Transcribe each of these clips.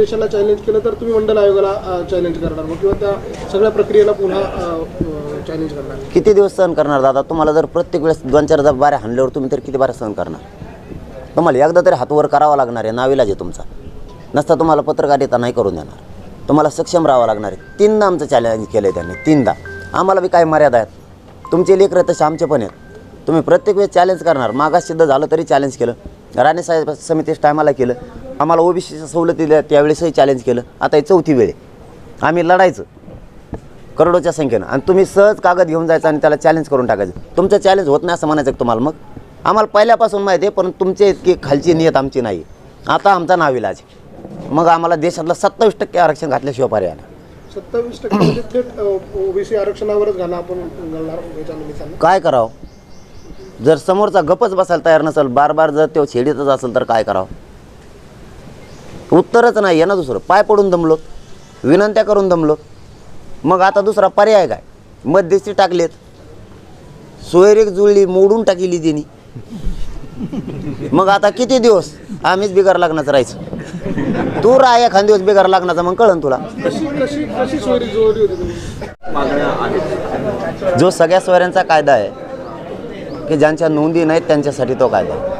अध्यादेशाला चॅलेंज केलं तर तुम्ही मंडल आयोगाला चॅलेंज करणार मग किंवा त्या सगळ्या प्रक्रियेला पुन्हा चॅलेंज करणार. किती दिवस सहन करणार दादा? तुम्हाला जर प्रत्येक वेळेस दोन चार हजार बाऱ्या हाणल्यावर तुम्ही तर किती बाऱ्या सहन करणार? तुम्हाला एकदा तरी हातवर करावा लागणार आहे नाविलाज आहे तुमचा. नसता तुम्हाला पत्रकारिता नाही करून देणार. तुम्हाला सक्षम राहावं लागणार आहे. तीनदा आमचं चॅलेंज केलं आहे त्यांनी तीनदा. आम्हाला बी काय मर्यादा आहेत? तुमचे लेकर तसे आमचे पण आहेत. तुम्ही प्रत्येक वेळेस चॅलेंज करणार. मागास सिद्ध झालं तरी चॅलेंज केलं. राणेसाहेब समितीस टायमाला केलं. आम्हाला ओबीसीच्या सवलती दिल्या त्यावेळेसही चॅलेंज केलं. आता ही चौथी वेळ आहे. आम्ही लढायचं. करोडोच्या संख्येनं. आणि तुम्ही सहज कागद घेऊन जायचं आणि त्याला चॅलेंज करून टाकायचं. तुमचं चॅलेंज होत नाही असं म्हणायचं तुम्हाला मग? आम्हाला पहिल्यापासून माहिती आहे पण तुमचे इतकी खालची नियत आमची नाही. आता आमचा नाविलाज आहे. मग आम्हाला देशातलं सत्तावीस टक्के आरक्षण घातल्याशिवाय पर्याय नाही. सत्तावीस टक्के म्हणजे थेट ओबीसी आरक्षणावरच घाला आपण घालणार काय करावं? जर समोरचा गपच बसायला तयार नसेल बार बार जर तो छेडीतच असेल तर काय करावं? उत्तरच नाही आहे ना दुसरं. पाय पडून दमलो विनंत्या करून दमलो. मग आता दुसरा पर्याय काय? मध्यस्थी टाकलेत. सोयरेक जुळली मोडून टाकली तिने मग आता किती दिवस आम्हीच बिगार लग्नाचं राहायचं? तू राहा एखाद दिवस बिगार लग्नाचा मग कळन तुला. जो सगळ्या सोयऱ्यांचा कायदा आहे की ज्यांच्या नोंदी नाहीत त्यांच्यासाठी तो कायदा आहे.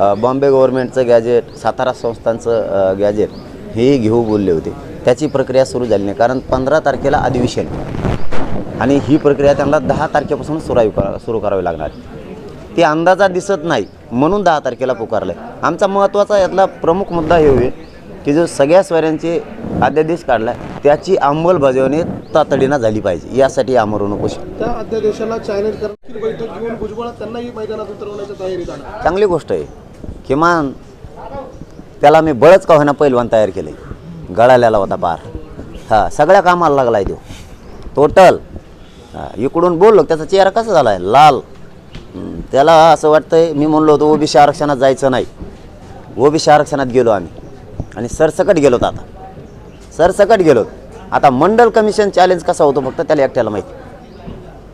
बॉम्बे गव्हर्नमेंटचं गॅजेट सातारा संस्थांचं गॅजेट हे घेऊ बोलले होते. त्याची प्रक्रिया सुरू झाली नाही. कारण पंधरा तारखेला अधिवेशन. आणि ही प्रक्रिया त्यांना दहा तारखेपासून सुरू करा सुरू करावी लागणार. ती अंदाजा दिसत नाही. म्हणून दहा तारखेला पुकारलं आहे आमचा महत्त्वाचा यातला प्रमुख मुद्दा हे होईल की जो सगळ्या स्वरांचे अध्यादेश काढला त्याची अंमलबजावणी तातडीनं झाली पाहिजे. यासाठी आमरण उपोषण त्या अध्यादेशाला चॅलेंज करण्याची बैठक घेऊन भुजबळ त्यांनाही मैदानात चांगली गोष्ट आहे. किमान त्याला मी बळच का होईना पैलवान तयार केले गळालेला होता पार. हा सगळ्या कामाला लागला आहे तो टोटल इकडून बोललो त्याचा चेहरा कसा झाला आहे लाल त्याला असं वाटतंय मी म्हणलो होतो ओबीसी आरक्षणात जायचं नाही. ओबीसी आरक्षणात गेलो आम्ही. आणि सरसकट गेलो आता. सरसकट गेलो. आता मंडल कमिशन चॅलेंज कसा होतो फक्त त्याला एकट्याला माहिती.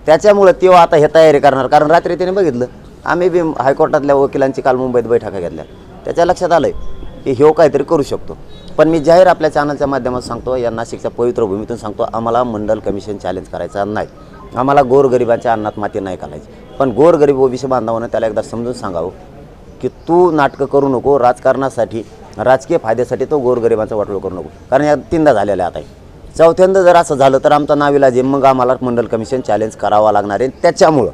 त्याच्यामुळं तेव्हा आता हे तयारी करणार कारण रात्री त्याने बघितलं. आम्ही बी हायकोर्टातल्या वकिलांची काल मुंबईत बैठका घेतल्या. त्याच्या लक्षात आलं की ह्यो काहीतरी करू शकतो. पण मी जाहीर आपल्या चॅनलच्या माध्यमातून सांगतो या नाशिकच्या पवित्र भूमीतून सांगतो आम्हाला मंडल कमिशन चॅलेंज करायचं नाही. आम्हाला गोरगरिबांच्या अन्नात माती नाही घालायची. पण गोरगरीब ओबीसी बांधवानं त्याला एकदा समजून सांगावं की तू नाटकं करू नको राजकारणासाठी राजकीय फायद्यासाठी तो गोरगरिबांचा वाटोळ करू नको. कारण या तीनदा झालेलं आहे आता आहे चौथ्यांदा जर असं झालं तर आमचा नाविलाज आहे मग आम्हाला मंडल कमिशन चॅलेंज करावा लागणार आहे. त्याच्यामुळं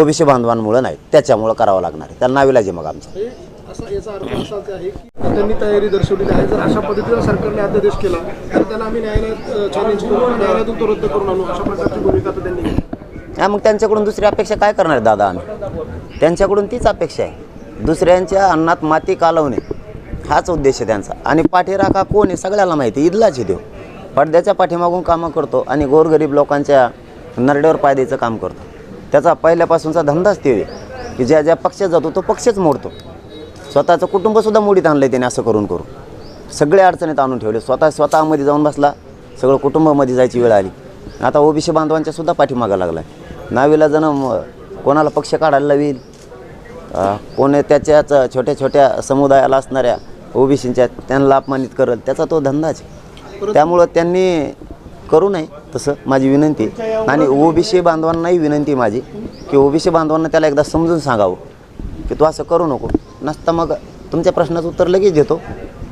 ओबीसी बांधवांमुळं नाही त्याच्यामुळं करावं लागणार आहे. त्याला नाविलाज आहे मग आमचा. असा याचा अर्थ असाच आहे की त्यांनी तयारी दर्शवलेली आहे. जर अशा पद्धतीचा सरकारने अध्यादेश केला तर त्यांना आम्ही न्यायालयात चॅलेंज करू किंवा न्यायालयातून तो रद्द करून आणू. अशा प्रकारची भूमिका आता त्यांनी घेतली. हा मग त्यांच्याकडून दुसरी अपेक्षा काय करणार दादा आम्ही? त्यांच्याकडून तीच अपेक्षा आहे. दुसऱ्यांच्या अन्नात माती कालवणे हाच उद्देश आहे त्यांचा. आणि पाठीराखा कोण आहे सगळ्याला माहिती इदलाच आहे देव पडद्याच्या पाठीमागून कामं करतो आणि गोरगरीब लोकांच्या नरड्यावर पाय द्यायचं काम करतो. त्याचा पहिल्यापासूनचा धंदाच ते की ज्या ज्या पक्षात जातो तो पक्षच मोडतो. स्वतःचं कुटुंबसुद्धा मोडीत आणलं आहे त्याने असं करून करून. सगळे अडचणीत आणून ठेवले. स्वतः स्वतःमध्ये जाऊन बसला सगळं कुटुंबामध्ये जायची वेळ आली. आता ओबीसी बांधवांच्या सुद्धा पाठीमागा लागला आहे नावीला जण कोणाला पक्ष काढायला अं, कोणी त्याच्याच छोट्या छोट्या समुदायाला असणाऱ्या ओबीसींच्या त्यांना अपमानित करल त्याचा तो धंदाच आहे. त्यामुळं त्यांनी करू नये. तसं माझी विनंती आणि ओबीसी बांधवांनाही विनंती माझी की ओबीसी बांधवांना त्याला एकदा समजून सांगावं की तू असं करू नको. नसता मग तुमच्या प्रश्नाचं उत्तर लगेच देतो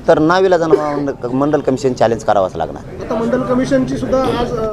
तर नाविला जाणं मंडल कमिशन चॅलेंज करावाच लागणार. आता मंडल कमिशनची सुद्धा आज